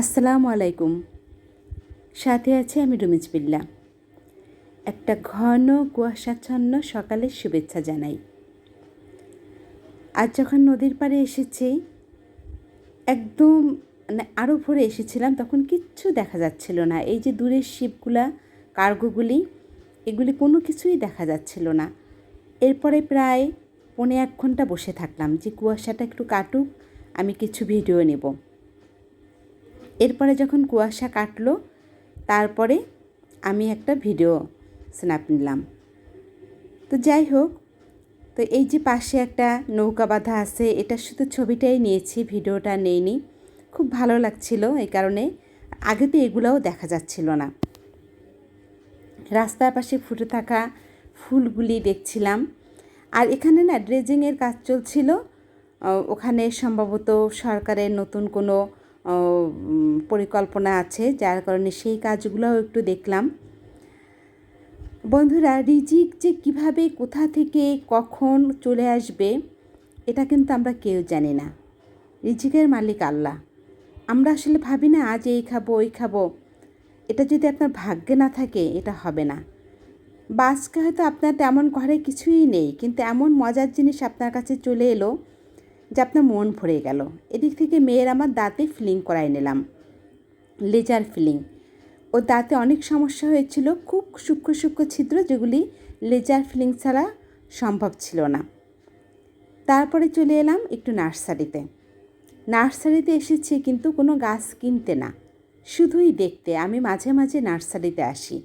আসসালামু আলাইকুম। সাথে আছে আমি রুমিজ বিল্লা। একটা ঘন, কুয়াশাচ্ছন্ন সকালের শুভেচ্ছা জানাই। আজ যখন নদীর পাড়ে এসেছি, একদম মানে আরও ভোরে এসেছিলাম, তখন কিচ্ছু দেখা যাচ্ছিল না। এই যে দূরের শিপগুলা, কার্গোগুলি, এগুলি কোনো কিছুই দেখা যাচ্ছিল না। এরপরে প্রায় পৌনে এক ঘণ্টা বসে থাকলাম যে কুয়াশাটা একটু কাটুক, আমি কিছু ভিডিও নেব। এরপরে যখন কুয়াশা কাটলো, তারপরে আমি একটা ভিডিও স্ন্যাপ নিলাম। তো যাই হোক, তো এই যে পাশে একটা নৌকা বাঁধা আছে, এটা শুধু ছবিটাই নিয়েছি, ভিডিওটা নেইনি। খুব ভালো লাগছিল এই কারণে, আগে তো এগুলোও দেখা যাচ্ছিল না। রাস্তার পাশে ফুটে থাকা ফুলগুলি দেখছিলাম। আর এখানে না ড্রেজিংয়ের কাজ চলছিল। ওখানে সম্ভবত সরকারের নতুন কোনো পরিকল্পনা আছে, যার কারণে সেই কাজগুলোও একটু দেখলাম। বন্ধুরা, রিজিক যে কীভাবে, কোথা থেকে, কখন চলে আসবে, এটা কিন্তু আমরা কেউ জানি না। রিজিকের মালিক আল্লাহ। আমরা আসলে ভাবি না, আজ এই খাব, ওই খাব। এটা যদি আপনার ভাগ্যে না থাকে, এটা হবে না। বা আজকে হয়তো আপনার তেমন ঘরে কিছুই নেই, কিন্তু এমন মজার জিনিস আপনার কাছে চলে এলো যে আপনার মন ভরে গেল। এদিক থেকে মেয়ের আমার দাঁতে ফিলিং করাই নিলাম। লেজার ফিলিং ও দাঁতে অনেক সমস্যা হয়েছিল, খুব সূক্ষ্ম সূক্ষ্ম ছিদ্র যেগুলি লেজার ফিলিং ছাড়া সম্ভব ছিল না। তারপরে চলে এলাম একটু নার্সারিতে। নার্সারিতে এসেছি কিন্তু কোনো গাছ কিনতে না। শুধুই দেখতে, আমি মাঝে মাঝে নার্সারিতে আসি।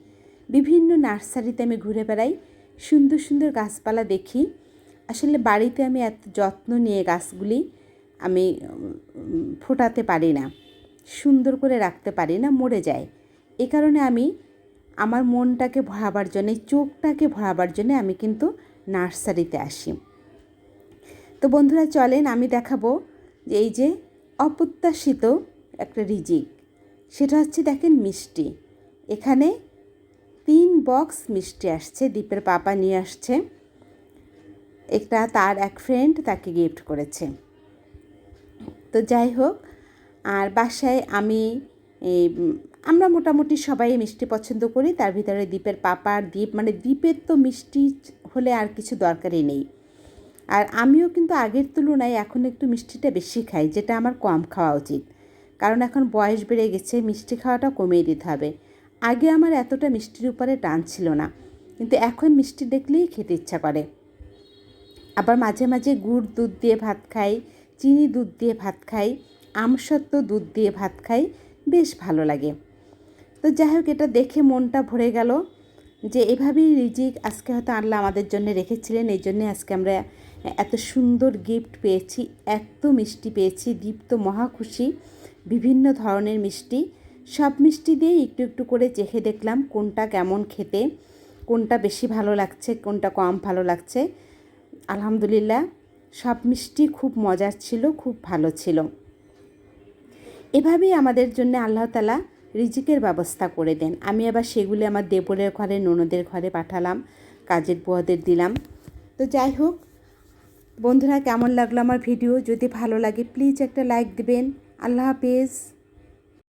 বিভিন্ন নার্সারিতে আমি ঘুরে বেড়াই, সুন্দর সুন্দর গাছপালা দেখি আসলে বাড়িতে আমি এত যত্ন নিয়ে গাছগুলি আমি ফোটাতে পারি না, সুন্দর করে রাখতে পারি না, মরে যায়। এ কারণে আমি আমার মনটাকে ভরাবার জন্যে, চোখটাকে ভরাবার জন্যে আমি কিন্তু নার্সারিতে আসি। তো বন্ধুরা চলেন, আমি দেখাবো যে এই যে অপ্রত্যাশিত একটা রিজিক, সেটা হচ্ছে দেখেন মিষ্টি। এখানে তিন বক্স মিষ্টি আসছে, দ্বীপের পাপা নিয়ে আসছে। একটা তার এক ফ্রেন্ড তাকে গিফট করেছে। তো যাই হোক, আর বাসায় আমি আমরা মোটামুটি সবাই মিষ্টি পছন্দ করি, তার ভিতরে দ্বীপের পাপার দ্বীপ মানে দ্বীপের তো মিষ্টি হলে আর কিছু দরকারই নেই। আর আমিও কিন্তু আগের তুলনায় এখন একটু মিষ্টিটা বেশি খাই, যেটা আমার কম খাওয়া উচিত। কারণ এখন বয়স বেড়ে গেছে, মিষ্টি খাওয়াটা কমিয়ে দিতে হবে। আগে আমার এতটা মিষ্টির উপরে টান ছিল না। কিন্তু এখন মিষ্টি দেখলেই খেতে ইচ্ছা করে। আবার মাঝে মাঝে গুড় দুধ দিয়ে ভাত খাই, চিনি দুধ দিয়ে ভাত খাই, আমসত্ত্ব দুধ দিয়ে ভাত খাই, বেশ ভালো লাগে। তো যাই হোক, এটা দেখে মনটা ভরে গেল যে এভাবেই রিজিক আজকে হয়তো আল্লাহ আমাদের জন্য রেখেছিলেন। এই জন্যে আজকে আমরা এত সুন্দর গিফট পেয়েছি, এত মিষ্টি পেয়েছি, দীপ্ত মহা খুশি, বিভিন্ন ধরনের মিষ্টি। সব মিষ্টি দিয়ে একটু একটু করে চেখে দেখলাম কোনটা কেমন খেতে, কোনটা বেশি ভালো লাগছে, কোনটা কম ভালো লাগছে। আলহামদুলিল্লাহ, সব মিষ্টি খুব মজার ছিল, খুব ভালো ছিল। এভাবেই আমাদের জন্য আল্লাহ তালা রিজিকের ব্যবস্থা করে দেন। আমি আবার সেগুলি আমার দেবরের ঘরে, ননদের ঘরে পাঠালাম, কাজের বুয়াদের দিলাম। তো যাই হোক, বন্ধুরা কেমন লাগল আমার ভিডিও? যদি ভালো লাগে প্লিজ একটা লাইক দিবেন। আল্লাহ হাফেজ।